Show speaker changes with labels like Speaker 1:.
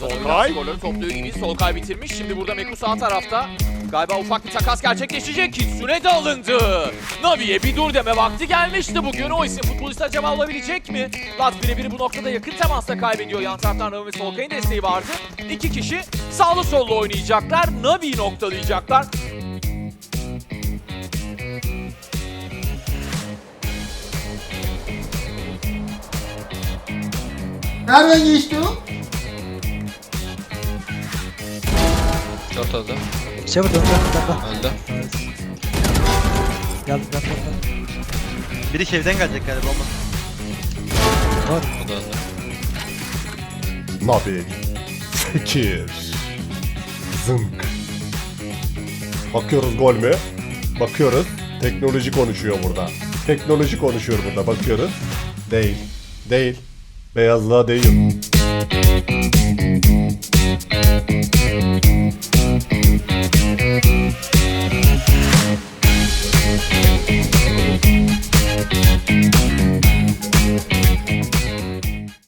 Speaker 1: Solkay.
Speaker 2: Skorları topluyor gibi. Solkay bitirmiş. Şimdi burada Meku sağ tarafta. Galiba ufak bir takas gerçekleşecek. Kitsune de alındı. Navi'ye bir dur deme vakti gelmişti bugün. O isim futbolist acaba olabilecek mi? Lat birebir bu noktada yakın temasta kaybediyor. Yan taraftan Navi ve Solkay'ın desteği vardı. İki kişi sağlı sollu oynayacaklar. Navi'yi noktalayacaklar.
Speaker 3: Nereden geçti o?
Speaker 4: Short öldü.
Speaker 5: Şey vurdu, dön, dön, dön.
Speaker 4: Öldü.
Speaker 5: Geldim, geldim, geldim.
Speaker 6: Biri evden gelecek galiba ama.
Speaker 4: O da öldü.
Speaker 1: Nabi. Sekir. Zınk. Bakıyoruz gol mü? Bakıyoruz. Teknoloji konuşuyor burada. Teknoloji konuşuyor burada. Bakıyoruz. Değil. Değil. Beyazlığa değil.